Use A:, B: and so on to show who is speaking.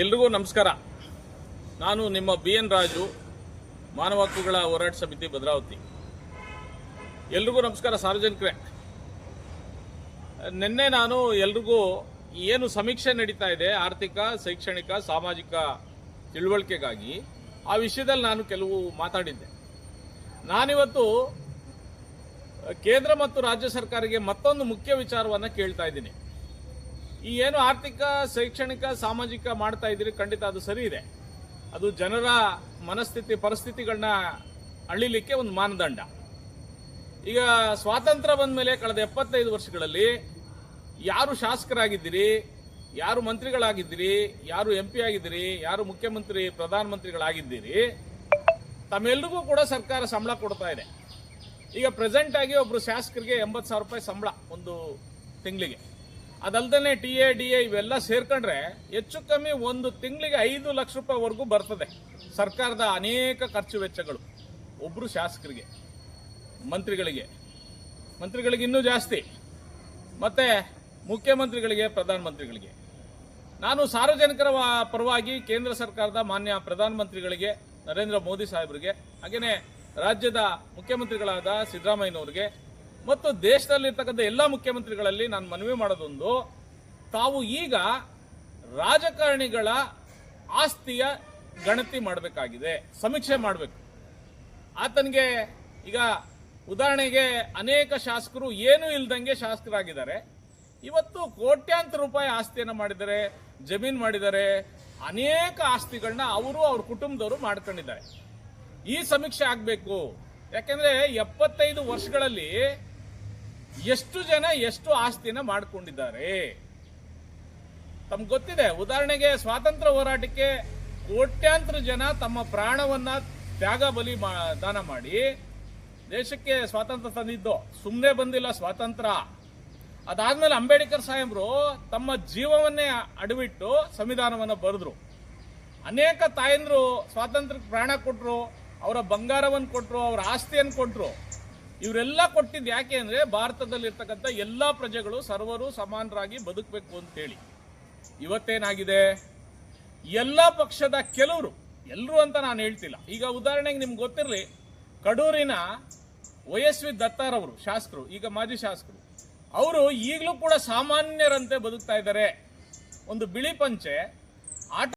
A: ಎಲ್ರಿಗೂ ನಮಸ್ಕಾರ. ನಾನು ನಿಮ್ಮ ಬಿ ಎನ್ ರಾಜು, ಮಾನವ ಹಕ್ಕುಗಳ ಹೋರಾಟ ಸಮಿತಿ ಭದ್ರಾವತಿ. ಎಲ್ರಿಗೂ ನಮಸ್ಕಾರ ಸಾರ್ವಜನಿಕರೇ. ನಿನ್ನೆ ನಾನು ಎಲ್ರಿಗೂ ಏನು ಸಮೀಕ್ಷೆ ನಡೀತಾ ಇದೆ, ಆರ್ಥಿಕ, ಶೈಕ್ಷಣಿಕ, ಸಾಮಾಜಿಕ ತಿಳುವಳಿಕೆಗಾಗಿ, ಆ ವಿಷಯದಲ್ಲಿ ನಾನು ಕೆಲವು ಮಾತಾಡಿದ್ದೆ. ನಾನಿವತ್ತು ಕೇಂದ್ರ ಮತ್ತು ರಾಜ್ಯ ಸರ್ಕಾರಕ್ಕೆ ಮತ್ತೊಂದು ಮುಖ್ಯ ವಿಚಾರವನ್ನು ಕೇಳ್ತಾ ಇದ್ದೀನಿ. ಈ ಏನು ಆರ್ಥಿಕ, ಶೈಕ್ಷಣಿಕ, ಸಾಮಾಜಿಕ ಮಾಡ್ತಾ ಇದ್ದೀರಿ, ಖಂಡಿತ ಅದು ಸರಿ ಇದೆ. ಅದು ಜನರ ಮನಸ್ಥಿತಿ, ಪರಿಸ್ಥಿತಿಗಳನ್ನ ಅಳಿಲಿಕ್ಕೆ ಒಂದು ಮಾನದಂಡ. ಈಗ ಸ್ವಾತಂತ್ರ್ಯ ಬಂದ ಮೇಲೆ ಕಳೆದ ಎಪ್ಪತ್ತೈದು ವರ್ಷಗಳಲ್ಲಿ ಯಾರು ಶಾಸಕರಾಗಿದ್ದೀರಿ, ಯಾರು ಮಂತ್ರಿಗಳಾಗಿದ್ದೀರಿ, ಯಾರು ಎಂ ಪಿ ಆಗಿದ್ದೀರಿ, ಯಾರು ಮುಖ್ಯಮಂತ್ರಿ, ಪ್ರಧಾನಮಂತ್ರಿಗಳಾಗಿದ್ದೀರಿ, ತಮ್ಮೆಲ್ರಿಗೂ ಕೂಡ ಸರ್ಕಾರ ಸಂಬಳ ಕೊಡ್ತಾ ಇದೆ. ಈಗ ಪ್ರೆಸೆಂಟ್ ಆಗಿ ಒಬ್ಬರು ಶಾಸಕರಿಗೆ ಎಂಬತ್ತು ಸಾವಿರ ರೂಪಾಯಿ ಸಂಬಳ ಒಂದು ತಿಂಗಳಿಗೆ. ಅದಲ್ದೇ ಟಿ ಎ ಡಿ ಎ ಇವೆಲ್ಲ ಸೇರ್ಕೊಂಡ್ರೆ ಹೆಚ್ಚು ಕಮ್ಮಿ ಒಂದು ತಿಂಗಳಿಗೆ ಐದು ಲಕ್ಷ ರೂಪಾಯಿವರೆಗೂ ಬರ್ತದೆ. ಸರ್ಕಾರದ ಅನೇಕ ಖರ್ಚು ವೆಚ್ಚಗಳು. ಒಬ್ಬರು ಶಾಸಕರಿಗೆ, ಮಂತ್ರಿಗಳಿಗೆ. ಮಂತ್ರಿಗಳಿಗೆ ಇನ್ನೂ ಜಾಸ್ತಿ. ಮತ್ತು ಮುಖ್ಯಮಂತ್ರಿಗಳಿಗೆ, ಪ್ರಧಾನಮಂತ್ರಿಗಳಿಗೆ. ನಾನು ಸಾರ್ವಜನಿಕರ ಪರವಾಗಿ ಕೇಂದ್ರ ಸರ್ಕಾರದ ಮಾನ್ಯ ಪ್ರಧಾನಮಂತ್ರಿಗಳಿಗೆ, ನರೇಂದ್ರ ಮೋದಿ ಸಾಹೇಬರಿಗೆ ಹಾಗೆಯೇ ರಾಜ್ಯದ ಮುಖ್ಯಮಂತ್ರಿಗಳಾದ ಸಿದ್ದರಾಮಯ್ಯನವರಿಗೆ ಮತ್ತು ದೇಶದಲ್ಲಿರ್ತಕ್ಕಂಥ ಎಲ್ಲ ಮುಖ್ಯಮಂತ್ರಿಗಳಲ್ಲಿ ನಾನು ಮನವಿ ಮಾಡೋದೊಂದು, ತಾವು ಈಗ ರಾಜಕಾರಣಿಗಳ ಆಸ್ತಿಯ ಗಣತಿ ಮಾಡಬೇಕಾಗಿದೆ, ಸಮೀಕ್ಷೆ ಮಾಡಬೇಕು. ಆತನಿಗೆ ಈಗ ಉದಾಹರಣೆಗೆ ಅನೇಕ ಶಾಸಕರು ಏನೂ ಇಲ್ದಂಗೆ ಶಾಸಕರಾಗಿದ್ದಾರೆ. ಇವತ್ತು ಕೋಟ್ಯಾಂತರ ರೂಪಾಯಿ ಆಸ್ತಿಯನ್ನು ಮಾಡಿದ್ದಾರೆ, ಜಮೀನು ಮಾಡಿದ್ದಾರೆ, ಅನೇಕ ಆಸ್ತಿಗಳನ್ನ ಅವರು ಅವ್ರ ಕುಟುಂಬದವರು ಮಾಡ್ಕೊಂಡಿದ್ದಾರೆ. ಈ ಸಮೀಕ್ಷೆ ಆಗಬೇಕು. ಯಾಕೆಂದ್ರೆ ಎಪ್ಪತ್ತೈದು ವರ್ಷಗಳಲ್ಲಿ ಎಷ್ಟು ಜನ ಎಷ್ಟು ಆಸ್ತಿನ ಮಾಡ್ಕೊಂಡಿದ್ದಾರೆ? ತಮ್ಗೆ ಗೊತ್ತಿದೆ, ಉದಾಹರಣೆಗೆ ಸ್ವಾತಂತ್ರ್ಯ ಹೋರಾಟಕ್ಕೆ ಕೋಟ್ಯಾಂತರ ಜನ ತಮ್ಮ ಪ್ರಾಣವನ್ನ ತ್ಯಾಗ ಬಲಿ ದಾನ ಮಾಡಿ ದೇಶಕ್ಕೆ ಸ್ವಾತಂತ್ರ್ಯ ತಂದಿದ್ದು. ಸುಮ್ಮನೆ ಬಂದಿಲ್ಲ ಸ್ವಾತಂತ್ರ್ಯ. ಅದಾದ್ಮೇಲೆ ಅಂಬೇಡ್ಕರ್ ಸಾಹೇಬ್ರು ತಮ್ಮ ಜೀವವನ್ನೇ ಅಡವಿಟ್ಟು ಸಂವಿಧಾನವನ್ನ ಬರೆದ್ರು. ಅನೇಕ ತಾಯಂದ್ರು ಸ್ವಾತಂತ್ರ್ಯಕ್ಕೆ ಪ್ರಾಣ ಕೊಟ್ಟರು ಅವರ ಬಂಗಾರವನ್ನು ಕೊಟ್ಟರು ಅವರ ಆಸ್ತಿಯನ್ನು ಕೊಟ್ರು. ಇವರೆಲ್ಲ ಕೊಟ್ಟಿದ್ದು ಯಾಕೆ ಅಂದರೆ ಭಾರತದಲ್ಲಿರ್ತಕ್ಕಂಥ ಎಲ್ಲಾ ಪ್ರಜೆಗಳು ಸರ್ವರು ಸಮಾನರಾಗಿ ಬದುಕಬೇಕು ಅಂತೇಳಿ ಇವತ್ತೇನಾಗಿದೆ? ಎಲ್ಲ ಪಕ್ಷದ ಕೆಲವರು ಎಲ್ಲರೂ ಅಂತ ನಾನು ಹೇಳ್ತಿಲ್ಲ. ಈಗ ಉದಾಹರಣೆಗೆ ನಿಮ್ಗೆ ಗೊತ್ತಿರಲಿ, ಕಡೂರಿನ ವಯಸ್ವಿ ದತ್ತಾರವರು ಶಾಸಕರು ಈಗ ಮಾಜಿ ಶಾಸಕರು ಅವರು ಈಗಲೂ ಕೂಡ ಸಾಮಾನ್ಯರಂತೆ ಬದುಕ್ತಾ ಇದ್ದಾರೆ. ಒಂದು ಬಿಳಿ ಪಂಚೆ, ಆಟ